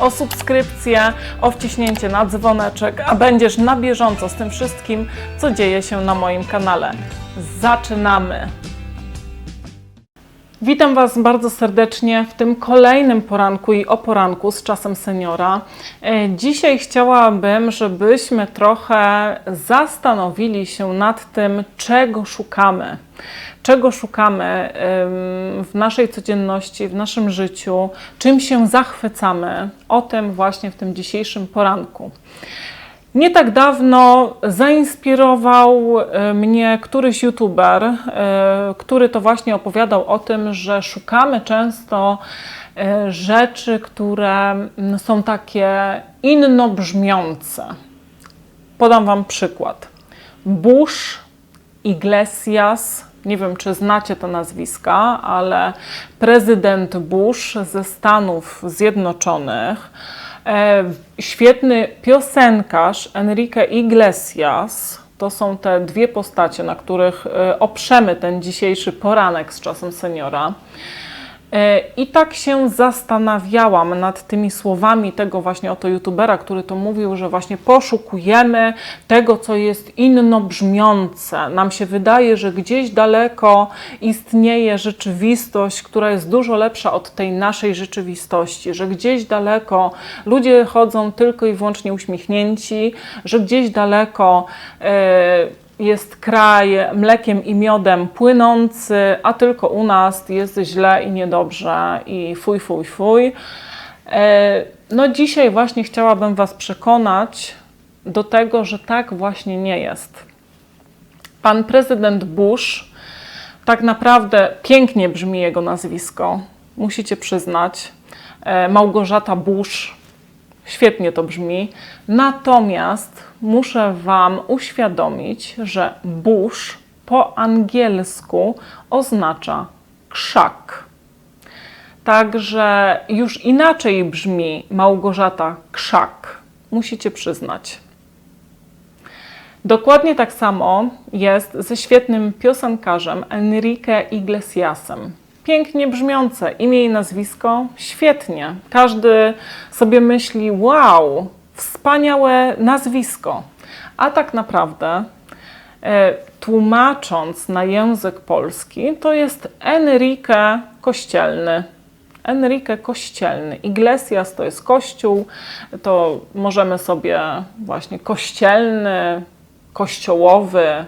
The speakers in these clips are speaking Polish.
o subskrypcję, o wciśnięcie na dzwoneczek, a będziesz na bieżąco z tym wszystkim, co dzieje się na moim kanale. Zaczynamy! Witam Was bardzo serdecznie w tym kolejnym poranku i o poranku z czasem seniora. E, Dzisiaj chciałabym, żebyśmy trochę zastanowili się nad tym, czego szukamy. Czego szukamy w naszej codzienności, w naszym życiu, czym się zachwycamy. O tym właśnie w tym dzisiejszym poranku. Nie tak dawno zainspirował e, mnie któryś youtuber, e, który to właśnie opowiadał o tym, że szukamy często e, rzeczy, które mm, są takie inno brzmiące. Podam Wam przykład. Bush Iglesias, nie wiem czy znacie te nazwiska, ale prezydent Bush ze Stanów Zjednoczonych, świetny piosenkarz Enrique Iglesias, to są te dwie postacie, na których e, oprzemy ten dzisiejszy poranek z czasem seniora. E, I tak się zastanawiałam nad tymi słowami tego właśnie oto youtubera, który to mówił, że właśnie poszukujemy tego, co jest inno brzmiące. Nam się wydaje, że gdzieś daleko istnieje rzeczywistość, która jest dużo lepsza od tej naszej rzeczywistości, że gdzieś daleko ludzie chodzą tylko i wyłącznie uśmiechnięci, że gdzieś daleko e, jest kraj mlekiem i miodem płynący, a tylko u nas jest źle i niedobrze i fuj, fuj, fuj. E, No dzisiaj właśnie chciałabym Was przekonać do tego, że tak właśnie nie jest. Pan prezydent Bush, tak naprawdę pięknie brzmi jego nazwisko, musicie przyznać. E, Małgorzata Bush, świetnie to brzmi. Natomiast muszę Wam uświadomić, że Bush po angielsku oznacza krzak. Także już inaczej brzmi Małgorzata Krzak. Musicie przyznać. Dokładnie tak samo jest ze świetnym piosenkarzem Enrique Iglesiasem. Pięknie brzmiące imię i nazwisko, świetnie. Każdy sobie myśli: wow, wspaniałe nazwisko. A tak naprawdę, e, tłumacząc na język polski, to jest Enrique Kościelny. Enrique Kościelny. Iglesias to jest kościół, to możemy sobie właśnie kościelny, kościołowy,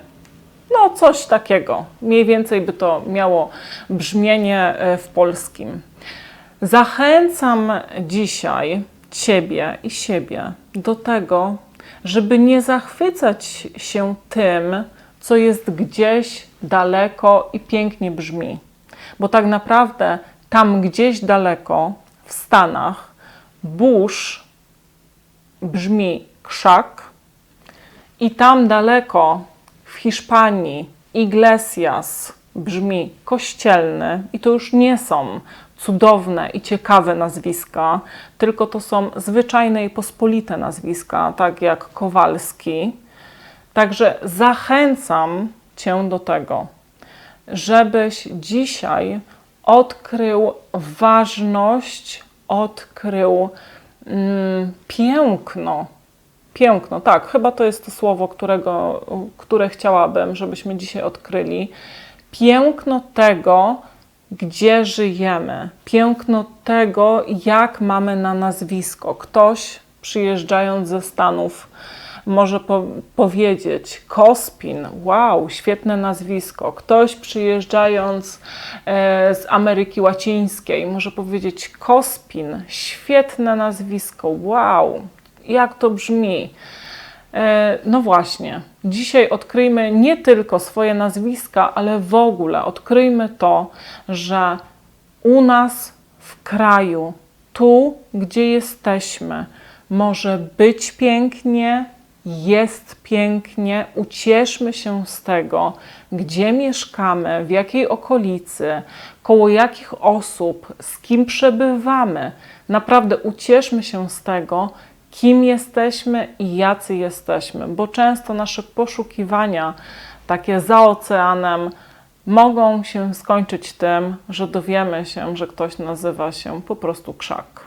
no coś takiego. Mniej więcej by to miało brzmienie e, w polskim. Zachęcam dzisiaj Ciebie i siebie do tego, żeby nie zachwycać się tym, co jest gdzieś daleko i pięknie brzmi. Bo tak naprawdę tam gdzieś daleko w Stanach burz brzmi krzak i tam daleko w Hiszpanii Iglesias brzmi kościelny i to już nie są cudowne i ciekawe nazwiska, tylko to są zwyczajne i pospolite nazwiska, tak jak Kowalski. Także zachęcam Cię do tego, żebyś dzisiaj odkrył ważność, odkrył mm, piękno Piękno, tak, chyba to jest to słowo, którego, które chciałabym, żebyśmy dzisiaj odkryli. Piękno tego, gdzie żyjemy, piękno tego, jak mamy na nazwisko. Ktoś przyjeżdżając ze Stanów może po powiedzieć Kospin, wow, świetne nazwisko. Ktoś przyjeżdżając e, z Ameryki Łacińskiej może powiedzieć Kospin, świetne nazwisko, wow, jak to brzmi. E, No właśnie, dzisiaj odkryjmy nie tylko swoje nazwiska, ale w ogóle odkryjmy to, że u nas w kraju, tu gdzie jesteśmy, może być pięknie, jest pięknie, ucieszmy się z tego, gdzie mieszkamy, w jakiej okolicy, koło jakich osób, z kim przebywamy. Naprawdę ucieszmy się z tego, kim jesteśmy i jacy jesteśmy, bo często nasze poszukiwania, takie za oceanem, mogą się skończyć tym, że dowiemy się, że ktoś nazywa się po prostu krzak.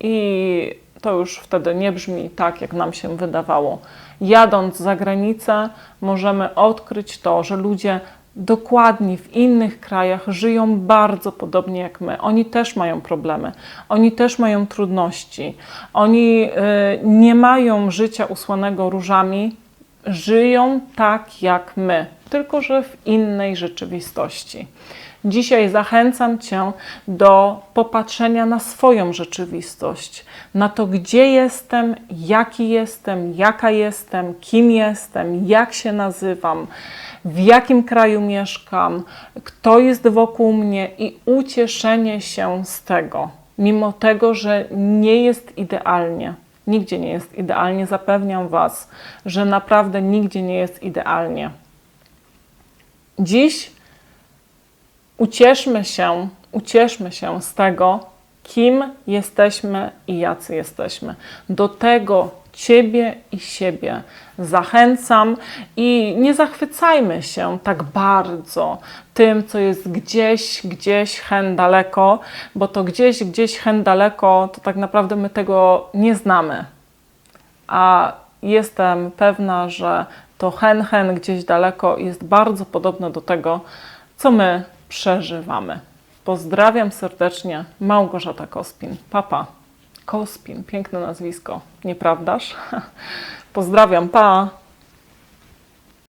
I to już wtedy nie brzmi tak, jak nam się wydawało. Jadąc za granicę, możemy odkryć to, że ludzie dokładnie w innych krajach żyją bardzo podobnie jak my. Oni też mają problemy, oni też mają trudności, oni y, nie mają życia usłanego różami, żyją tak jak my, tylko że w innej rzeczywistości. Dzisiaj zachęcam Cię do popatrzenia na swoją rzeczywistość, na to, gdzie jestem, jaki jestem, jaka jestem, kim jestem, jak się nazywam, w jakim kraju mieszkam, kto jest wokół mnie i ucieszenie się z tego, mimo tego, że nie jest idealnie. Nigdzie nie jest idealnie, zapewniam Was, że naprawdę nigdzie nie jest idealnie. Dziś ucieszmy się, ucieszmy się z tego, kim jesteśmy i jacy jesteśmy. Do tego Ciebie i siebie zachęcam i nie zachwycajmy się tak bardzo tym, co jest gdzieś, gdzieś hen daleko, bo to gdzieś, gdzieś hen daleko, to tak naprawdę my tego nie znamy. A jestem pewna, że to hen, hen gdzieś daleko jest bardzo podobne do tego, co my przeżywamy. Pozdrawiam serdecznie, Małgorzata Kospin. Papa. Kospin, piękne nazwisko, nieprawdaż? Pozdrawiam, pa.